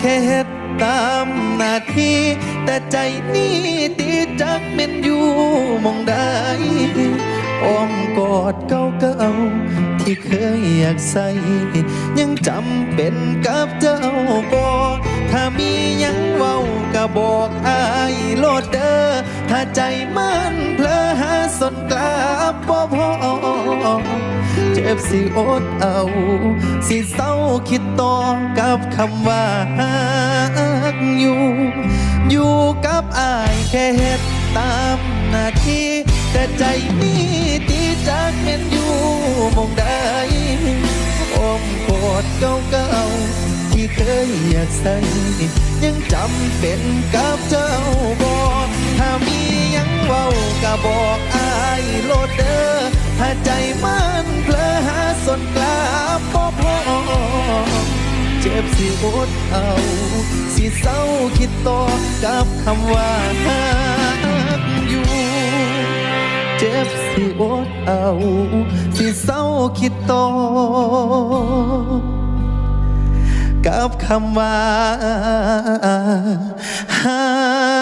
แค่เฮ็ดตามหน้าที่ แต่ใจนี้ตีจักเม็นอยู่มองได้อ้อมกอดเก่าเก่าที่เคยอยากใส่ ยังจำเป็นกับเจ้าบ่ถ้ามียังเว้าก็บอกอายโลดเดอ้อถ้าใจมันเพลอหาสนกลับบ่พอ บสิอดเอา สิเศร้าคิดต่อกับคำว่าหักอยู่ อยู่กับอายแค่เฮ็ดตามหน้าที่ แต่ใจนี้ตีจากเม็นอยู่มองใดอ้อมกอดเก่าๆที่เคยอยากใส่ ยังจำเป็นกับเจ้าบอกถ้ามียังเว้าก็บอกอายโลดเด้อถ้าใจมันเพ บสิอดเอา สิเศร้าคิดต่อกับคำว่าหักอยู่ เจ็บสิอดเอา สิเศร้าคิดต่อกับคำว่าหัก